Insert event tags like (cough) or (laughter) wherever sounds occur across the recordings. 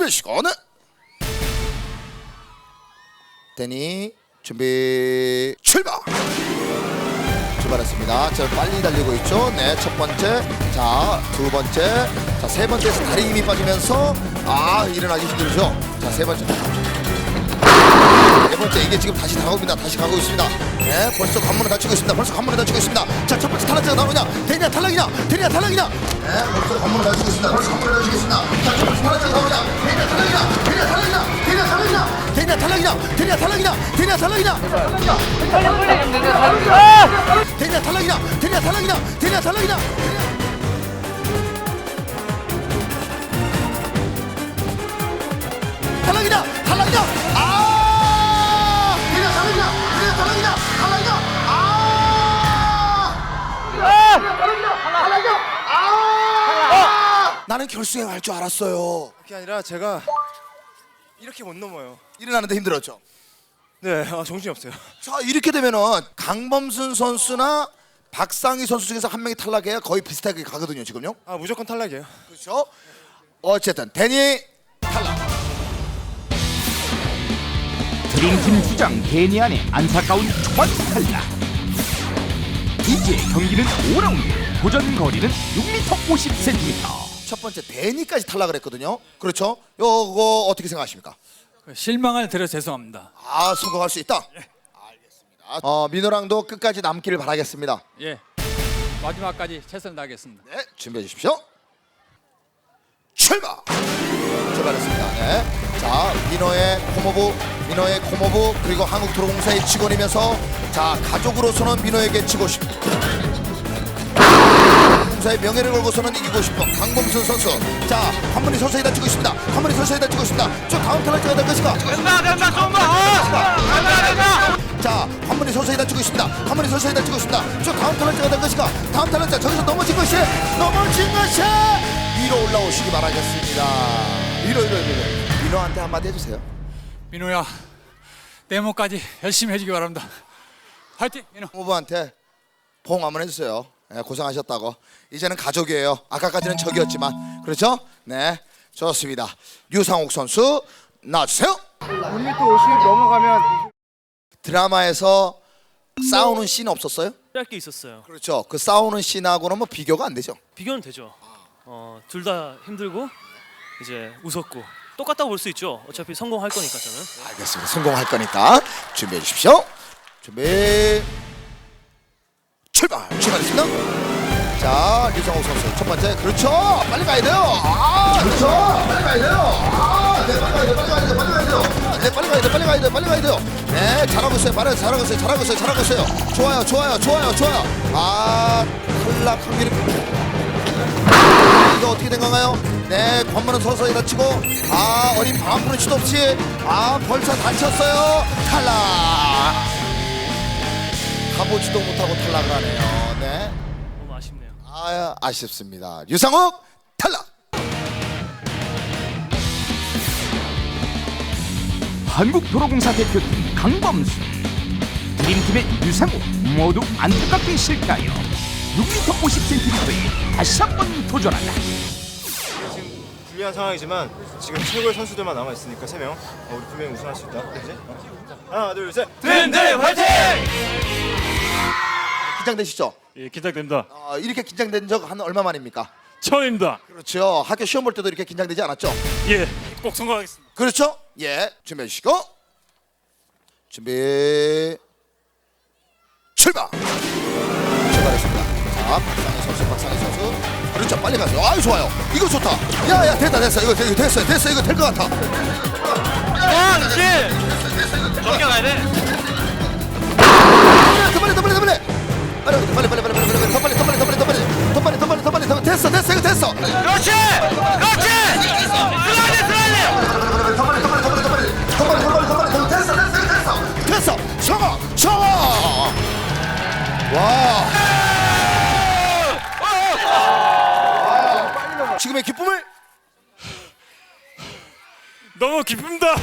준비 시간 데니 준비 출발 출발했습니다. 자 빨리 달리고 있죠. 네첫 번째 자 두 번째 자 세 번째에서 다리 힘이 빠지면서 아 일어나기 힘들죠. 자 세 번째 네 번째 이게 지금 다시 다가옵니다. 다시 가고 있습니다. 네, 벌써 관문을 닫히고 있습니다. 벌써 관문을 닫히고 있습니다. 자, 첫 번째 탈락자가 나오냐? 데니야 탈락이냐? 데니야 탈락이냐? 네, 벌써 관문을 닫히고 있습니다. 벌써 관문을 닫히고 있습니다. 자, 첫 번째 탈락자가 나오냐? 데니야 탈락이냐? 데니야 탈락이냐? 데니야 탈락이냐? 데니야 탈락이냐? 데니야 탈락이냐? 데니야 탈락이냐? 데니야 탈락이냐? 데니야 탈락이냐? 데니야 탈락이냐? 탈락이냐? 탈락이냐? 아! 나는 결승에 갈줄 알았어요. 그게 아니라 제가 이렇게 못 넘어요. 일어나는데 힘들었죠. 네, 아, 정신이 없어요. 자 이렇게 되면은 강범순 선수나 박상희 선수 중에서 한 명이 탈락해야 거의 비슷하게 가거든요 지금요. 아, 무조건 탈락이에요. 그렇죠. 어쨌든 데니 탈락. 드림팀 주장 데니안의 안타까운 초반 탈락 이제 경기는 5라운드 도전 거리는 6m 50cm 첫 번째 데니까지 탈락을 했거든요. 그렇죠. 요거 어떻게 생각하십니까? 실망을 드려 죄송합니다. 아 성공할 수 있다. 알겠습니다. 어 민호랑도 끝까지 남기를 바라겠습니다. 예, 마지막까지 최선을 다하겠습니다. 네, 준비해 주십시오. 출발! 출발했습니다. 네. 자, 민호의 코모부, 민호의 코모부, 그리고 한국도로공사의 직원이면서 자, 가족으로서는 민호에게 지고 싶 은 공사의 명예를 걸고서는 이기고 싶은 강범순 선수. 자, 한 분이 서서히 다치고 있습니다. 한 분이 서서히 다치고 있습니다. 저 다음 탈락자가 될 것인가? 된다, 된다, 좀 자, 한 분이 서서히 다치고 있습니다. 한 분이 서서히 다치고 있습니다. 저 다음 탈락자가 될 것인가? 다음 탈락자 저기서 넘어진 것이 넘어진 것이 위로 올라오시기 바라겠습니다. 위로 위로 위로. 민호한테 한마디 해주세요. 민호야, 내모까지 열심히 해주기 바랍니다. 화이팅, 민호. 후보한테 포옹 한번 해주세요. 네, 고생하셨다고. 이제는 가족이에요. 아까까지는 적이었지만 그렇죠? 네, 좋습니다. 유상욱 선수 나와주세요. 6m 50 넘어가면 드라마에서 싸우는 씬 없었어요? 짧게 있었어요. 그렇죠. 그 싸우는 씬하고는 뭐 비교가 안 되죠. 비교는 되죠. 어, 둘 다 힘들고 이제 웃었고 똑같다고 볼 수 있죠. 어차피 성공할 거니까 저는. 알겠습니다. 성공할 거니까 준비해 주십시오. 준비 출발 출발했습니다. 자 류성호 선수 첫 번째 그렇죠 빨리 가야 돼요. 아 그렇죠 빨리 가야 돼요. 아, 네 빨리 가야 돼 빨리 가야 돼 빨리 가야 돼요. 네 빨리 가야 돼 빨리 가야 돼 빨리 가야 돼요. 네 잘하고 있어요 말해 잘하고 있어요 잘하고 있어요 잘하고 있어요. 좋아요 좋아요 좋아요 좋아요. 아 탈락 확률이 이거 어떻게 된 건가요? 네, 관문은 서서히 닫히고 아 어린 바람부는 시도 없이 아 벌써 다쳤어요. 탈락. 가보지도 못하고 탈락을 하네요. 네, 너무 아쉽네요. 아 아쉽습니다. 유상욱 탈락. 한국도로공사 대표팀 강범수 드림팀의 유상우 모두 안타깝게 실패하여 6m 50cm에 다시 한 번 도전한다 지금 불리한 상황이지만 지금 최고의 선수들만 남아 있으니까 세 명. 어, 우리 분명히 우승할 수 있다. 그렇지? 어. 자, 하나, 둘, 셋. 긴장되시죠? 예, 기대됩니다. 아, 이렇게 긴장된 적 한 얼마 만입니까? 처음입니다. 그렇죠. 학교 시험 볼 때도 이렇게 긴장되지 않았죠? 예, 꼭 성공하겠습니다. 그렇죠? 예, 준비해 주시고 준비 출발. 출발했습니다. 자, 박상희 선수, 박상희 선수. 그렇죠, 빨리 가세요. 아유 좋아요. 이거 좋다. 야 야 됐다 됐어. 이거 이거 됐어요, 됐어. 이거 될 것 같아. 아, 그렇지. 넘겨가야 돼. 더 빨리 더 빨리 더 빨리. 빨리 빨리 빨리 빨리 빨리 빨리 더 빨리 더 빨리 더 빨리 더 빨리 더 빨리 더 빨리 더 빨리 더 됐어 됐어 이거 됐어. 그렇지. 그렇지. 슬라이드 슬라이드. 더 빨리 더 빨리 더 빨리 더 빨리 더 빨리 더 빨리 더 빨리 더 됐어 됐어 이거 됐어 됐어 성공 성공. 와. 지금의 기쁨을 너무 기쁩니다.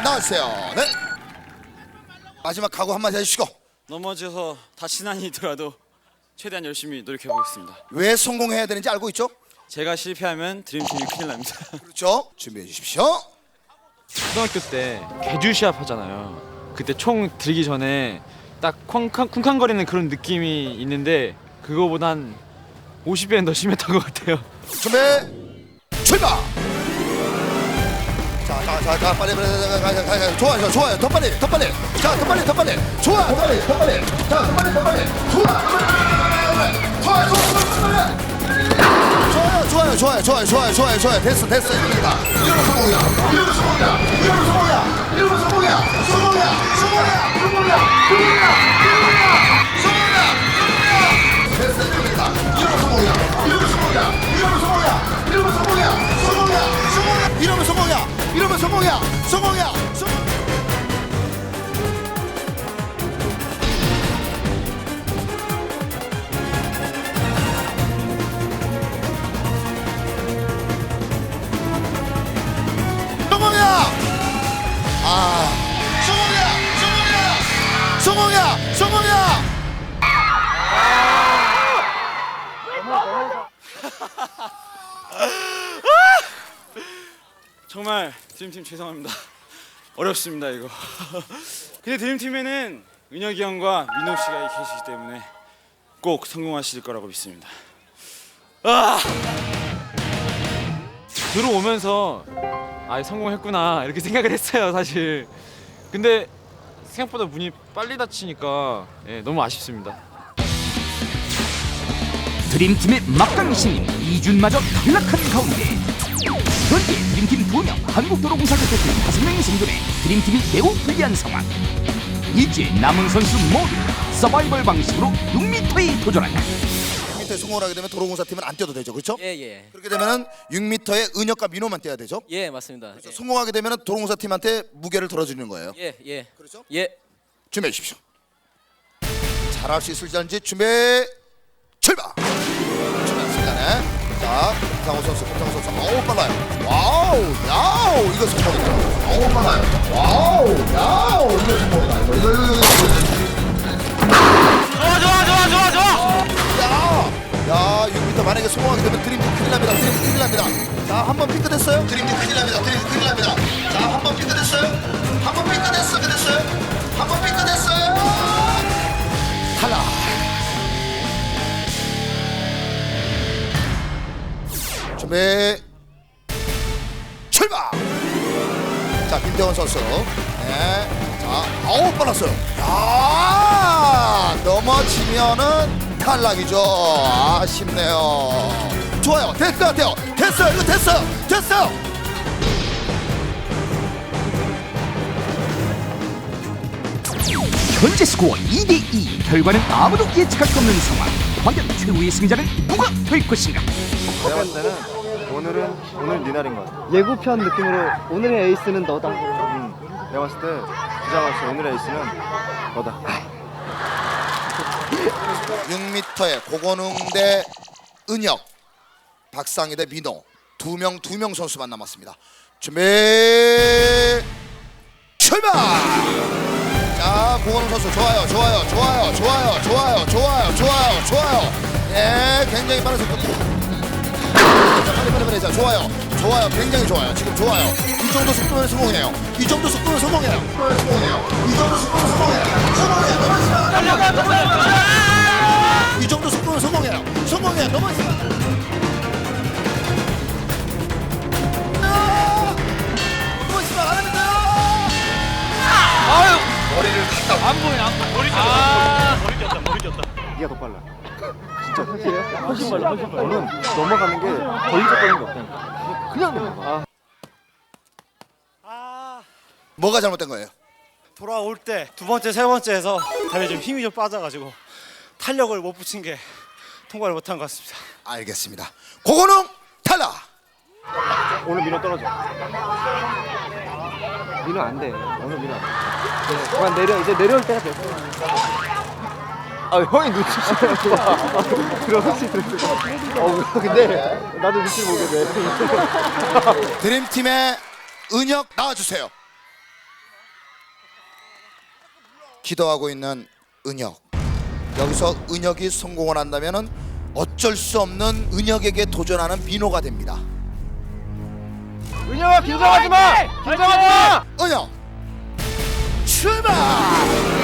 나와주세요. 네. 마지막 각오 한마디 해주시고 넘어져서 다친 한이 있더라도 최대한 열심히 노력해 보겠습니다. 왜 성공해야 되는지 알고 있죠? 제가 실패하면 드림팀이 큰일 납니다. (laughs) 그렇죠. 준비해 주십시오. 초등학교 때 개주 시합 하잖아요. 그때 총 들기 전에 딱 쿵쾅, 쿵쾅거리는 그런 느낌이 있는데 그거보다 한 50배는 더 심했던 것 같아요. 준비 출발. 자자자자 빨리 빨리 빨리, 빨리, 좋아 좋아 좋아요. 더 빨리 더 빨리. 자더 빨리 더 빨리. 좋아 더 빨리 더 빨리. 자더 빨리 더 빨리. 좋아 좋아 좋아 좋아 좋아요 좋아요 좋아요 좋아요 좋아요 좋아요. 됐어 됐어. 이겁니다. 이러면 성공이야. 이러면 성공이야. 이러면 성공이야. 이러면 성공이야. 성공이야. 성공이야. 성공이야. 성공이야. 성공이야. 성공이야 됐어 이겁니다. 이러면 성공이야. 이러면 성공이야. 이러면 성공이야. 이러면 성공이야. 성공이야. 성공이야. 이러면 성공이야. 성공이야 성공이야. 드림팀 죄송합니다. (laughs) 어렵습니다 이거. (laughs) 근데 드림팀에는 은혁이 형과 민호 씨가 계시기 때문에 꼭 성공하실 거라고 믿습니다. 아! 들어오면서 아 성공했구나 이렇게 생각을 했어요 사실. 근데 생각보다 문이 빨리 닫히니까 예, 너무 아쉽습니다. 드림팀의 막강 신인 이준마저 탈락한 가운데 현재 드림팀 2명 한국도로공사 대표팀 5명이 생존해 드림팀이 매우 불리한 상황 이제 남은 선수 모두 서바이벌 방식으로 6m에 도전한다 6m에 성공을 하게 되면 도로공사 팀은 안 뛰어도 되죠, 그렇죠? 예, 예. 그렇게 되면은 6m에 은혁과 민호만 뛰어야 되죠. 예, 맞습니다. 그래서 성공하게 되면은 도로공사 팀한테 무게를 덜어주는 거예요. 예, 예. 그렇죠? 예. 준비해 주십시오. 잘할 수 있을지 준비 출발. 자, 김상호 선수, 김상호 선수, 어우 빨라요. 와우, 야우, 이거 성공이다. 어우 빨라요. 와우, 야우, 이거 성공이다. 이거, 이거, 이거, 이거. 좋아 좋아 좋아 좋아 좋아. 야, 야, 6m 만약에 성공하게 되면 드림팀 큰일 납니다. 드림팀 큰일 납니다. 자, 한번 삐끗했어요. 드림팀 큰일 납니다. 드림팀 큰일 납니다. 자, 한번 삐끗했어요. 한번 삐끗했어, 삐끗했어요. 한번 삐끗했어요. 탈락. 준비. 출발. 자, 김태원 선수. 네. 자, 아우 빨랐어요. 야, 넘어지면은 탈락이죠. 아쉽네요. 좋아요. 됐을 것 같아요. 됐어요. 이거 됐어요. 됐어요. 현재 스코어 2대2 결과는 아무도 예측할 수 없는 상황 과연 최후의 승자는 누가 될 것인가 내가 봤을 때는 오늘은 오늘 네 날인 것 같아. 예고편 느낌으로 오늘의 에이스는 너다. 응. 내가 봤을 때 기자가 봤을 때 오늘의 에이스는 너다. (laughs) 6m에 고건웅 대 은혁, 박상희 대 민호 두 명 두 명 선수만 남았습니다. 준비 출발! 자 고건웅 선수 좋아요, 좋아요, 좋아요, 좋아요, 좋아요, 좋아요, 좋아요, 좋아요. 예, 굉장히 빠른 속도. 자 좋아요. 좋아요. 굉장히 좋아요. 지금 좋아요. 이 정도 속도면 성공해요. 이 정도 속도면 성공해요. 성공해요 이 정도 속도면 성공해요. 성공해요. 넘어지마 이 정도 속도면 성공해요. 성공해요. 넘어지마 넘어지마 안 합니다. 아유. 머리를 탁 안보여 안보여 머리 꼈다 머리 꼈다 머리 꼈다. 네가 더 빨라. 진짜 확실해? 훨씬 빨라, 훨씬 빨라. 너는 넘어가는 게 걸리적거리는 게 없다니까. 그냥 넘어가. 뭐가 잘못된 거예요? 돌아올 때 두 번째 세 번째에서 다리에 좀 힘이 좀 빠져가지고 탄력을 못 붙인 게 통과를 못한 것 같습니다. 알겠습니다. 고건웅 탈락. 오늘 민호 떨어져. 민호 안 돼. 오늘 민호. 안 돼. 네, 그만 내려. 이제 내려올 때가 됐어. 아 형이 눈치채는 좋아. 들었을 어 근데 나도 눈치 보게 돼. 드림팀의 은혁 나와주세요. 기도하고 있는 은혁. 여기서 은혁이 성공을 한다면은 어쩔 수 없는 은혁에게 도전하는 민호가 됩니다. 은혁아 긴장하지 마. 긴장하지 마. 은혁 출발!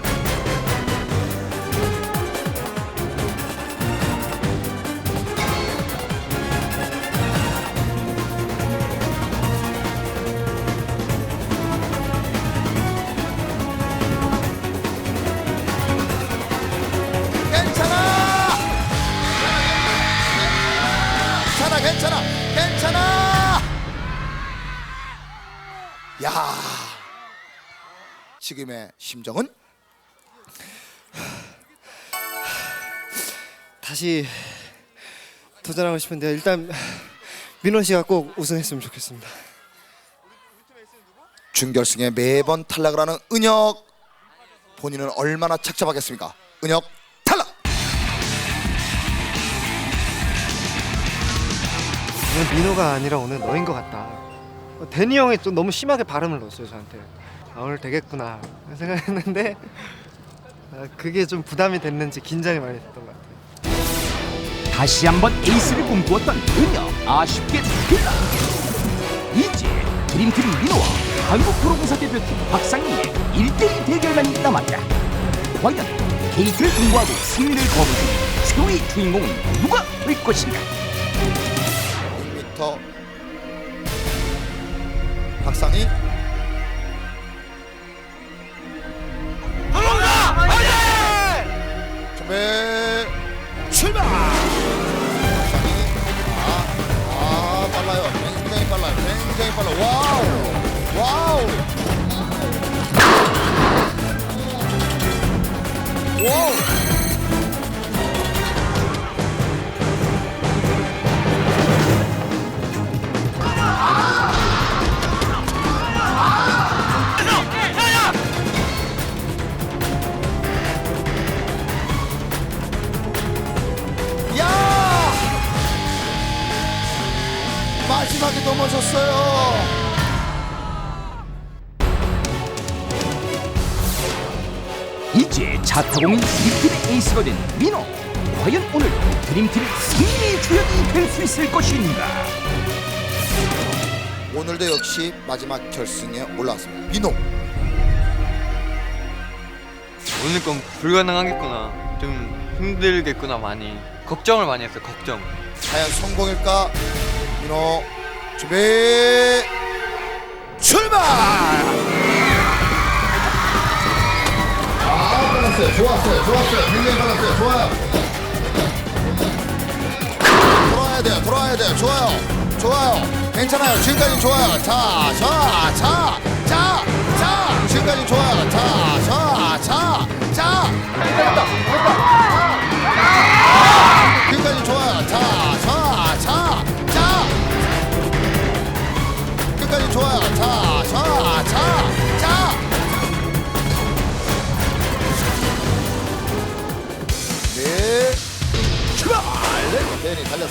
지금의 심정은 다시 도전하고 싶은데요. 일단 민호 씨가 꼭 우승했으면 좋겠습니다. 준결승에 매번 탈락을 하는 은혁 본인은 얼마나 착잡하겠습니까 은혁 탈락 오늘 민호가 아니라 오늘 너인 것 같다. 데니 형이 좀 너무 심하게 발음을 넣었어요 저한테. 아, 오늘 되겠구나 생각했는데 아, 그게 좀 부담이 됐는지 긴장이 많이 됐던 것 같아요. 다시 한번 에이스를 꿈꾸었던 은혁 아쉽게 탈락 이제 드림팀 민호와 한국 프로공사 대표팀 박상희의 1대1 대결만이 남았다. 과연 게이트를 통과하고 승리를 거머쥔 최후의 주인공은 누가 될 것인가? 6m 박상희 와우 와우 와우 야! 마지막에 넘어졌어요. 이제 자타공인 드림팀의 에이스가 된 민호 과연 오늘 드림팀 승리의 주역이 될 수 있을 것인가 오늘도 역시 마지막 결승에 올라왔습니다. 민호. 오늘 건 불가능하겠구나. 좀 힘들겠구나 많이. 걱정을 많이 했어요. 걱정. 과연 성공일까? 민호 준비 출발! 아 빨랐어요. 좋았어요. 좋았어요. 굉장히 빨랐어요. 좋아요. 돌아야 돼요. 돌아야 돼요. 좋아요. 좋아요. 괜찮아요. 지금까지 좋아요. 자, 자, 자, 자, 자. 지금까지 좋아요. 자, 자, 자, 자. 지금까지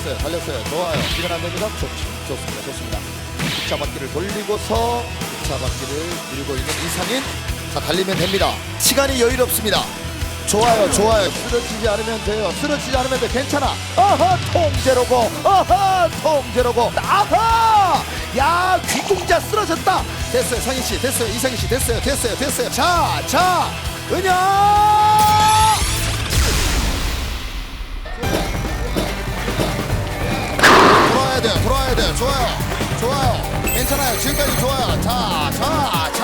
달렸어요. 달렸어요. 좋아요. 시간 안 됩니다. 좋, 좋습니다. 좋습니다. 2차 바퀴를 돌리고서 2차 바퀴를 밀고 있는 이상인. 자, 달리면 됩니다. 시간이 여유롭습니다. 좋아요, 좋아요. 쓰러지지 않으면 돼요. 쓰러지지 않으면 돼. 괜찮아. 아하, 통제로고. 아하, 통제로고. 아하! 야, 귀공자 쓰러졌다. 됐어요, 상희 씨. 됐어요, 이상희 씨. 됐어요, 됐어요, 됐어요. 자, 자, 은영! 좋아요, 좋아요. 괜찮아요. 지금까지 좋아요. 자, 자, 자, 자,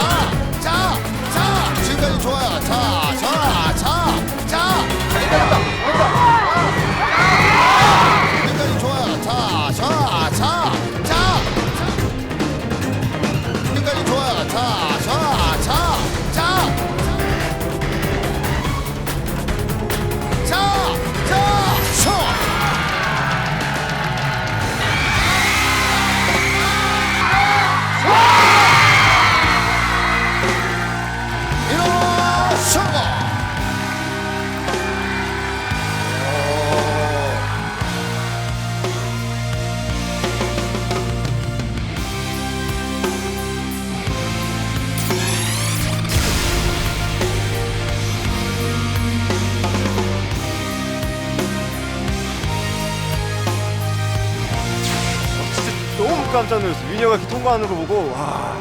깜짝 놀랐어요. 민호가 이렇게 통과하는 거 보고 와,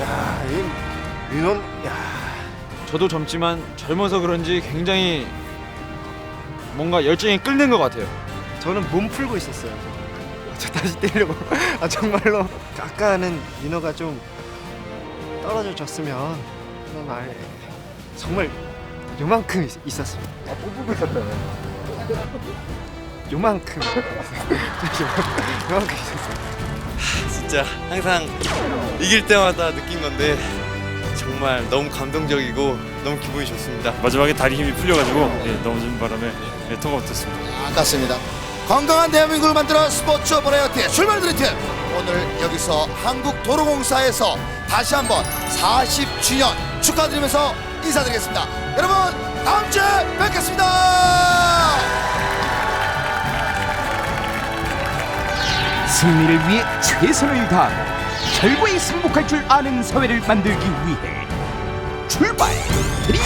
야, 이 민호, 야, 저도 젊지만 젊어서 그런지 굉장히 뭔가 열정이 끓는 것 같아요. 저는 몸 풀고 있었어요. 저 다시 뛰려고. (laughs) 아 정말로 아까는 민호가 좀 떨어져 줬으면 말 정말 요만큼 있, 있었습니다. 아, 못 보고 있었다요. 요만큼. (laughs) 요만큼 있었어요. 진짜 항상 이길 때마다 느낀 건데 정말 너무 감동적이고 너무 기분이 좋습니다. 마지막에 다리 힘이 풀려가지고 예, 넘어진 바람에 예, 통과 못했습니다. 아깝습니다. 건강한 대한민국을 만들어 스포츠 버라이어티 출발 드리팀 오늘 여기서 한국도로공사에서 다시 한번 40주년 축하드리면서 인사드리겠습니다. 여러분 다음 주에 뵙겠습니다. 승리를 위해 최선을 다하고 결과에 승복할 줄 아는 사회를 만들기 위해 출발! 드림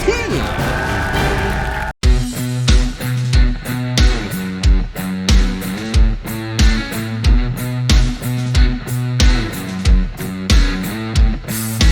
팀